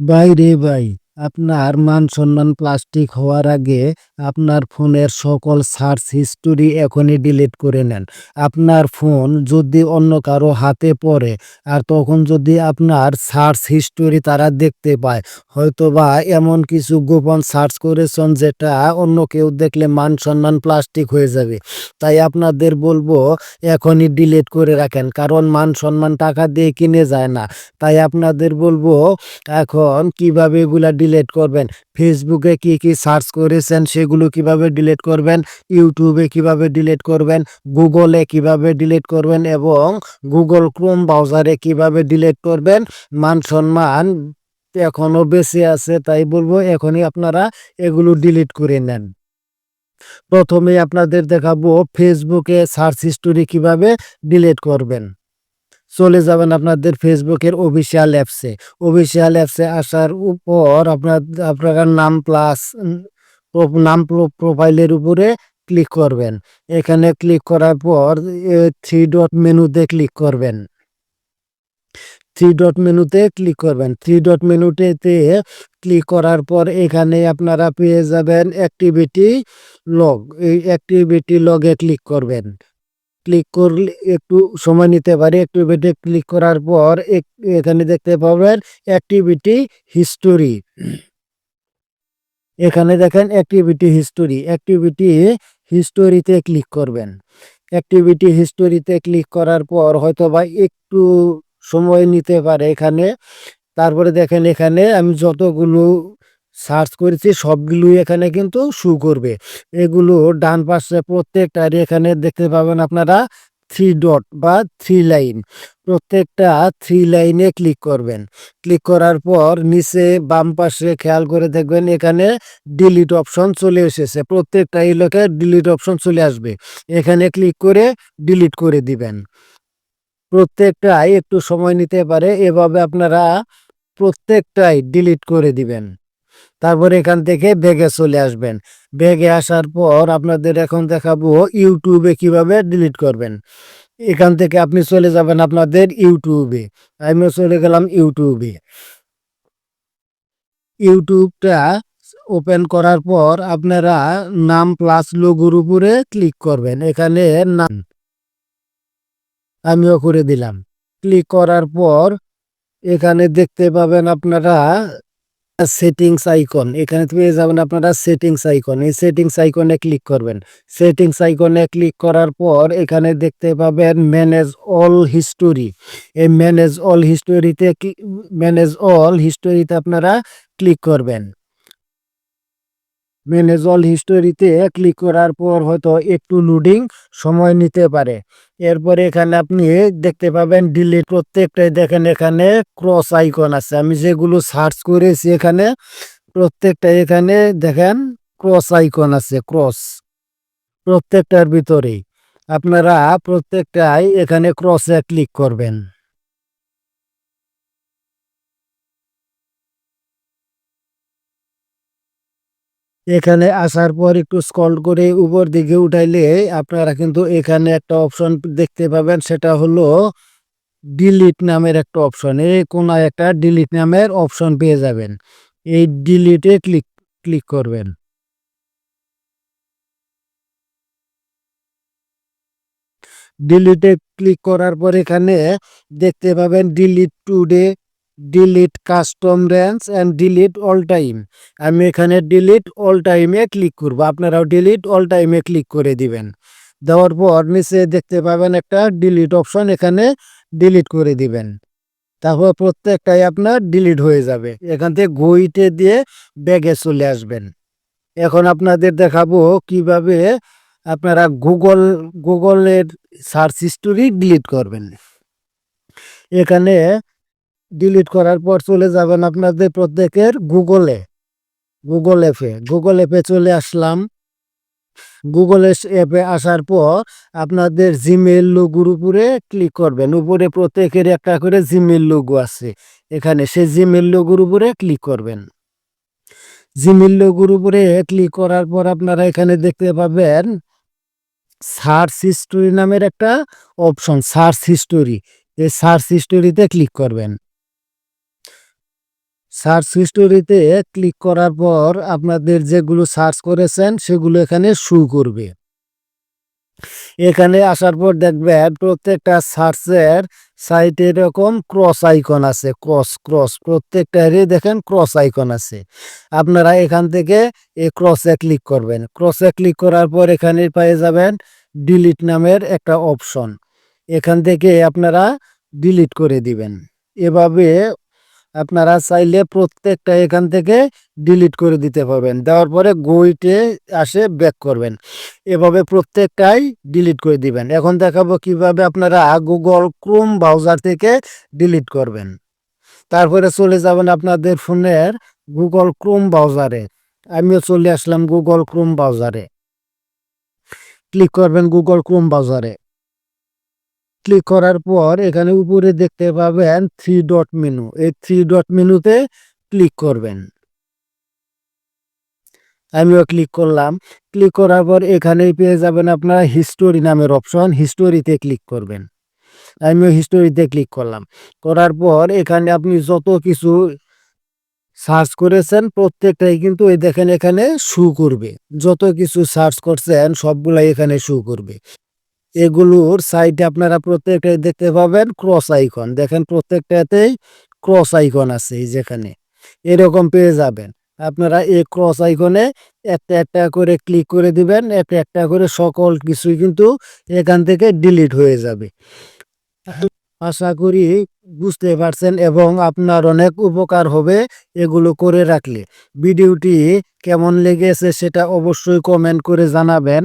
ভাই রে ভাই আপনার মান সম্মান প্লাস্টিক হওয়ার আগে আপনার ফোনের সকল সার্চ হিস্টোরি এখনই ডিলিট করে নেন। আপনার ফোন যদি অন্য কারও হাতে পড়ে আর তখন যদি আপনার সার্চ হিস্টোরি তারা দেখতে পায় হয়তো বা এমন কিছু গোপন সার্চ করেছেন যেটা অন্য কেউ দেখলে মান সম্মান প্লাস্টিক হয়ে যাবে। তাই আপনাদের বলব এখনই ডিলিট করে রাখেন, কারণ মান সম্মান টাকা দিয়ে কিনে যায় না। তাই আপনাদের বলব এখন কীভাবে এগুলা ডিলিট করবেন। ফেসবুকে কি কি সার্চ করেছেন সেগুলো কীভাবে ডিলিট করবেন? ইউটিউবে কীভাবে ডিলিট করবেন? গুগলে কীভাবে ডিলিট করবেন? এবং গুগল ক্রোম ব্রাউজারে কীভাবে ডিলিট করবেন? মান সম্মান এখনও বেঁচে আছে, তাই বলব এখনই আপনারা এগুলো ডিলিট করে নেন। প্রথমে আপনাদের দেখাবো ফেসবুকে সার্চ হিস্টোরি কীভাবে ডিলিট করবেন। চলে যাবেন আপনাদের ফেসবুকের অফিসিয়াল অ্যাপসে অফিসিয়াল অ্যাপসে আসার উপর আপনার আপনার নাম প্লাস নাম প্রো- প্রোফাইলের উপরে ক্লিক করবেন। এখানে ক্লিক করার পর থ্রি ডট মেনুতে ক্লিক করবেন। থ্রি ডট মেনুতে ক্লিক করবেন। থ্রি ডট মেনুতে ক্লিক করার পর এখানে আপনারা পেয়ে যাবেন অ্যাক্টিভিটি লগ এই অ্যাক্টিভিটি লগে ক্লিক করবেন। ক্লিক করলে একটু সময় নিতে পারে। অ্যাক্টিভিটি ক্লিক করার পর এখানে দেখতে পাবেন অ্যাক্টিভিটি হিস্টোরি এখানে দেখেন অ্যাক্টিভিটি হিস্টোরি অ্যাক্টিভিটি হিস্টোরিতে ক্লিক করবেন। অ্যাক্টিভিটি হিস্টোরিতে ক্লিক করার পর হয়তো বা একটু সময় নিতে পারে এখানে। তারপরে দেখেন এখানে আমি যতগুলো সার্চ করেছি, সবগুলোই এখানে কিন্তু শু করবে। এগুলো ডান পাশে প্রত্যেকটার এখানে দেখতে পাবেন আপনারা থ্রি ডট বা থ্রি লাইন প্রত্যেকটা থ্রি লাইনে ক্লিক করবেন। ক্লিক করার পর নিচে বাম পাশে খেয়াল করে দেখবেন এখানে ডিলিট অপশন চলে এসেছে। প্রত্যেকটা এলাকায় ডিলিট অপশন চলে আসবে। এখানে ক্লিক করে ডিলিট করে দিবেন। প্রত্যেকটাই একটু সময় নিতে পারে। এভাবে আপনারা প্রত্যেকটাই ডিলিট করে দিবেন। তারপর এখান থেকে ব্যাগে চলে আসবেন। ব্যাগে আসার পর আপনাদের এখন দেখাবো ইউটিউবে কীভাবে ডিলিট করবেন। এখান থেকে আপনি চলে যাবেন আপনাদের ইউটিউবে আমিও চলে গেলাম ইউটিউবে ইউটিউবটা ওপেন করার পর আপনারা নাম প্লাস লোগোর উপরে ক্লিক করবেন। এখানে নাম আমিও করে দিলাম। ক্লিক করার পর এখানে দেখতে পাবেন আপনারা সেটিংস আইকন এখানে পেয়ে যাবেন আপনারা সেটিংস আইকন এই সেটিংস আইকনে ক্লিক করবেন। সেটিংস আইকনে ক্লিক করার পর এখানে দেখতে পাবেন ম্যানেজ অল হিস্টোরি এই ম্যানেজ অল হিস্টোরিতে ম্যানেজ অল হিস্টোরিতে আপনারা ক্লিক করবেন। অল হিস্টোরিতে ক্লিক করার পর হয়তো একটু লোডিং সময় নিতে পারে। এরপরে এখানে আপনি দেখতে পাবেন ডিলিট প্রত্যেকটাই দেখেন এখানে ক্রস আইকন আছে। আমি যেগুলো সার্চ করেছি এখানে প্রত্যেকটা এখানে দেখেন ক্রস আইকন আছে ক্রস প্রত্যেকটার ভিতরেই। আপনারা প্রত্যেকটাই এখানে ক্রসে ক্লিক করবেন। এখানে আসার পর একটু স্ক্রল করে উপর দিকে উঠাইলে আপনারা কিন্তু এখানে একটা অপশন দেখতে পাবেন, সেটা হলো ডিলিট নামের একটা অপশন এই কোন একটা ডিলিট নামের অপশন পেয়ে যাবেন। এই ডিলিটে ক্লিক ক্লিক করবেন। ডিলিটে ক্লিক করার পর এখানে দেখতে পাবেন delete today delete custom range and delete all time আমি এখানে ডিলিট অল টাইমে ক্লিক করব। আপনারাও ডিলিট অল টাইমে ক্লিক করে দিবেন। দেওয়ার পর নিচে দেখতে পাবেন একটা ডিলিট অপশন এখানে ডিলিট করে দিবেন। তারপর প্রত্যেকটাই আপনার ডিলিট হয়ে যাবে। এখান থেকে গইতে দিয়ে ব্যাগে চলে আসবেন। এখন আপনাদের দেখাবো কীভাবে আপনারা গুগল গুগলের সার্চ হিস্টোরি ডিলিট করবেন। এখানে ডিলিট করার পর চলে যাবেন আপনাদের প্রত্যেকের গুগলে গুগল অ্যাপে গুগল অ্যাপে চলে আসলাম। গুগল অ্যাপে আসার পর আপনাদের জিমেল লোগোর উপরে ক্লিক করবেন। উপরে প্রত্যেকের একটা করে জিমেল লোগো আছে। এখানে সেই জিমেল লোগোর উপরে ক্লিক করবেন। জিমেল লোগোর উপরে ক্লিক করার পর আপনারা এখানে দেখতে পাবেন সার্চ হিস্টোরি নামের একটা অপশন সার্চ হিস্টোরি এই সার্চ হিস্টোরিতে ক্লিক করবেন। সার্চ হিস্টোরিতে ক্লিক করার পর আপনাদের যেগুলো সার্চ করেছেন সেগুলো এখানে শু করবে। এখানে আসার পর দেখবেন প্রত্যেকটা সার্চের সাইটে এরকম ক্রস আইকন আছে ক্রস ক্রস প্রত্যেকটা প্রত্যেকটারই দেখেন ক্রস আইকন আছে। আপনারা এখান থেকে এই ক্রসে ক্লিক করবেন। ক্রসে ক্লিক করার পর এখানে পেয়ে যাবেন ডিলিট নামের একটা অপশন এখান থেকে আপনারা ডিলিট করে দিবেন। এভাবে আপনারা চাইলে প্রত্যেকটা এখান থেকে ডিলিট করে দিতে পারবেন। দেওয়ার পরে গইটে আসে ব্যাক করবেন। এভাবে প্রত্যেকটাই ডিলিট করে দিবেন। এখন দেখাবো কীভাবে আপনারা গুগল ক্রোম ব্রাউজার থেকে ডিলিট করবেন। তারপরে চলে যাবেন আপনাদের ফোনের গুগল ক্রোম ব্রাউজারে আমিও চলে আসলাম গুগল ক্রোম ব্রাউজারে ক্লিক করবেন গুগল ক্রোম ব্রাউজারে ক্লিক করার পর এখানে উপরে দেখতে পাবেন থ্রি ডট মেনু এই থ্রি ডট মেনুতে ক্লিক করবেন। আমিও ক্লিক করলাম। ক্লিক করার পর এখানেই পেয়ে যাবেন আপনারা হিস্টোরি নামের অপশন হিস্টোরিতে ক্লিক করবেন। আমিও হিস্টোরিতে ক্লিক করলাম। করার পর এখানে আপনি যত কিছু সার্চ করেছেন প্রত্যেকটাই কিন্তু এই দেখেন এখানে শু করবে। যত কিছু সার্চ করছেন সবগুলাই এখানে শু করবে। এগুলোর সাইডে আপনারা প্রত্যেকটাই দেখতে পাবেন ক্রস আইকন দেখেন প্রত্যেকটাতেই ক্রস আইকন আছে এই যেখানে। এরকম পেয়ে যাবেন। আপনারা এই ক্রস আইকনে একটা একটা করে ক্লিক করে দিবেন, একটা একটা করে সকল কিছুই কিন্তু এখান থেকে ডিলিট হয়ে যাবে। আশা করি বুঝতে পারছেন এবং আপনার অনেক উপকার হবে এগুলো করে রাখলে। ভিডিওটি কেমন লেগেছে সেটা অবশ্যই কমেন্ট করে জানাবেন।